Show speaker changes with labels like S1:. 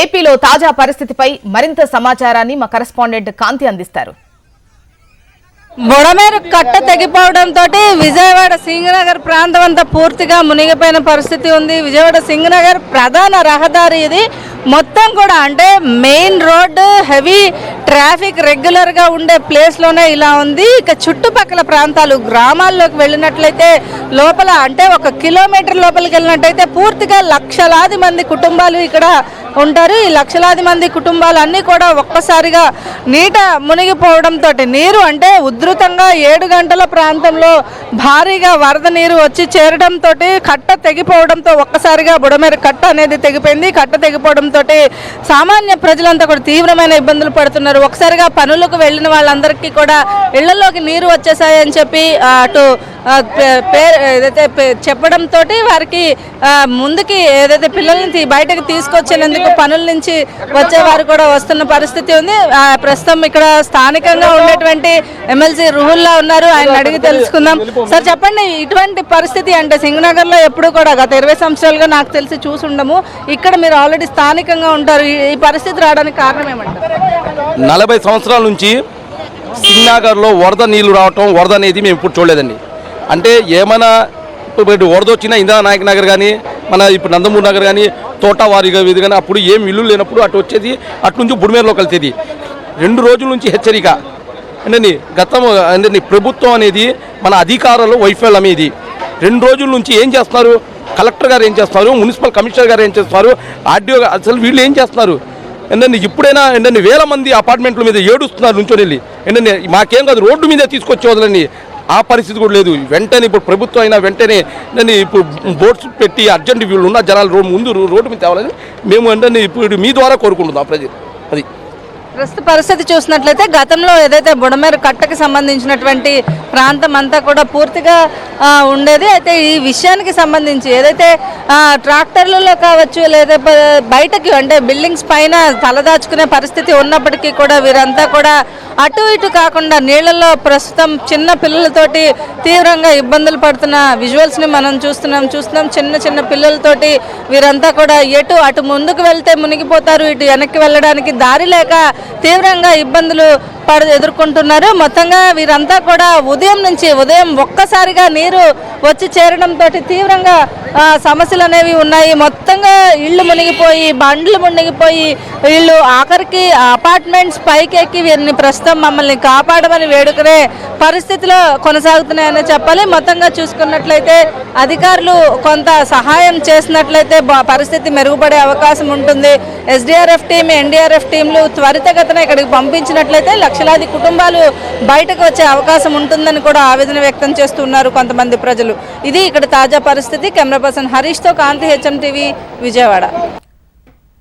S1: ఏపీలో తాజా పరిస్థితిపై మరింత సమాచారాన్ని మా కరెస్పాండెంట్ కాంతి అందిస్తారు.
S2: బుడమేరు కట్ట తెగిపోవడంతో విజయవాడ సింగనగర్ ప్రాంతం అంతా పూర్తిగా మునిగిపోయిన పరిస్థితి ఉంది. విజయవాడ సింగనగర్ ప్రధాన రహదారి ఇది. మొత్తం కూడా అంటే మెయిన్ రోడ్డు హెవీ ట్రాఫిక్ రెగ్యులర్గా ఉండే ప్లేస్లోనే ఇలా ఉంది. ఇక చుట్టుపక్కల ప్రాంతాలు గ్రామాల్లోకి వెళ్ళినట్లయితే లోపల అంటే ఒక కిలోమీటర్ లోపలికి వెళ్ళినట్టయితే పూర్తిగా లక్షలాది మంది కుటుంబాలు ఇక్కడ ఉంటారు. ఈ లక్షలాది మంది కుటుంబాలన్నీ కూడా ఒక్కసారిగా నీట మునిగిపోవడంతో నీరు అంటే ఉధృతంగా ఏడు గంటల ప్రాంతంలో భారీగా వరద నీరు వచ్చి చేరడంతో కట్ట తెగిపోవడంతో ఒక్కసారిగా బుడమేర కట్ట అనేది తెగిపోయింది. కట్ట తెగిపోవడంతో సామాన్య ప్రజలంతా కూడా తీవ్రమైన ఇబ్బందులు పడుతున్నారు. ఒకసారిగా పనులకు వెళ్ళిన వాళ్ళందరికీ కూడా ఇళ్ళలోకి నీరు వచ్చేసాయని చెప్పి అటు ఏదైతే పే- చెప్పడంతో వారికి ముందుకి ఏదైతే పిల్లల్ని బయటకు తీసుకొచ్చేందుకు పనుల నుంచి వచ్చేవారు కూడా వస్తున్న పరిస్థితి ఉంది. ప్రస్తుతం ఇక్కడ స్థానికంగా ఉండేటువంటి ఎమ్మెల్సీ రుహుల్లా ఉన్నారు. ఆయన అడిగి తెలుసుకుందాం. సార్ చెప్పండి ఇటువంటి పరిస్థితి అంటే సింగనగర్లో ఎప్పుడు కూడా గత ఇరవై సంవత్సరాలుగా నాకు తెలిసి చూసుండము ఇక్కడ మీరు ఆల్రెడీ స్థానికంగా ఉంటారు. ఈ- పరిస్థితి రావడానికి కారణం ఏమంటారు?
S3: నలభై సంవత్సరాల నుంచి సింగనగర్లో వరద నీళ్ళు రావటం వరద అనేది మేము ఇప్పుడు చూడలేదండి. అంటే ఏమైనా ఇప్పుడు ఓడదొచ్చినా ఇందిరా నాయక్ నగర్ కానీ మన ఇప్పుడు నందమూరి నగర్ కానీ తోటవారిగా ఇది కానీ అప్పుడు ఏం ఇల్లు లేనప్పుడు అటు వచ్చేది అటు నుంచి బుడిమేరలో కలిసేది రెండు రోజుల నుంచి హెచ్చరిక. అంటే గతం అంటే ప్రభుత్వం అనేది మన అధికారులు వైఫల్యం ఇది రెండు రోజుల నుంచి ఏం చేస్తున్నారు? కలెక్టర్ గారు ఏం చేస్తున్నారు? మున్సిపల్ కమిషనర్ గారు ఏం చేస్తున్నారు? ఆర్డీఓ అసలు వీళ్ళు ఏం చేస్తున్నారు? ఏంటండి ఇప్పుడైనా ఏంటండి వేల మంది అపార్ట్మెంట్ల మీద ఏడుస్తున్నారు నుంచొని వెళ్ళి. ఏంటండి మాకేం కాదు రోడ్డు మీద తీసుకొచ్చి వదలండి ఆ పరిస్థితి కూడా లేదు. వెంటనే ఇప్పుడు ప్రభుత్వం అయినా వెంటనే నన్ను ఇప్పుడు బోర్డ్స్ పెట్టి అర్జెంట్ వీళ్ళు ఉన్న జనాలు ముందు రోడ్డు మీద తేవాలని మేము అంటే ఇప్పుడు మీ ద్వారా కోరుకుంటున్నాం ప్రజలు. అది.
S2: ప్రస్తుత పరిస్థితి చూసినట్లయితే గతంలో ఏదైతే బుడమేరు కట్టకి సంబంధించినటువంటి ప్రాంతం అంతా కూడా పూర్తిగా ఉండేది. అయితే ఈ విషయానికి సంబంధించి ఏదైతే ట్రాక్టర్లలో కావచ్చు లేదా బయటకి అంటే బిల్డింగ్స్ పైన తలదాచుకునే పరిస్థితి ఉన్నప్పటికీ కూడా వీరంతా కూడా అటు ఇటు కాకుండా నీళ్ళల్లో ప్రస్తుతం చిన్న పిల్లలతోటి తీవ్రంగా ఇబ్బందులు పడుతున్న విజువల్స్ని మనం చూస్తున్నాం చూస్తున్నాం. చిన్న చిన్న పిల్లలతోటి వీరంతా కూడా ఎటు అటు ముందుకు వెళ్తే మునిగిపోతారు ఇటు వెనక్కి వెళ్ళడానికి దారి లేక తీవ్రంగా ఇబ్బందులు పడు ఎదుర్కొంటున్నారు. మొత్తంగా వీరంతా కూడా ఉదయం నుంచి ఉదయం ఒక్కసారిగా నీరు వచ్చి చేరడంతో తీవ్రంగా సమస్యలు అనేవి ఉన్నాయి. మొత్తంగా ఇళ్ళు మునిగిపోయి బండ్లు మునిగిపోయి వీళ్ళు ఆఖరికి అపార్ట్మెంట్స్ పైకి ఎక్కి వీరిని ప్రస్తుతం మమ్మల్ని కాపాడమని వేడుకునే పరిస్థితిలో కొనసాగుతున్నాయని చెప్పాలి. మొత్తంగా చూసుకున్నట్లయితే అధికారులు కొంత సహాయం చేసినట్లయితే పరిస్థితి మెరుగుపడే అవకాశం ఉంటుంది. ఎస్డిఆర్ఎఫ్ టీం ఎన్డీఆర్ఎఫ్ టీంలు త్వరితగతిన ఇక్కడికి పంపించినట్లయితే లక్షలాది కుటుంబాలు బయటకు వచ్చే అవకాశం ఉంటుందని కూడా ఆవేదన వ్యక్తం చేస్తున్నారు కొంతమంది ప్రజలు. ఇది ఇక్కడ తాజా పరిస్థితి. కెమెరా పర్సన్ హరీష్తో కాంతి హెచ్ఎం టీవీ విజయవాడ.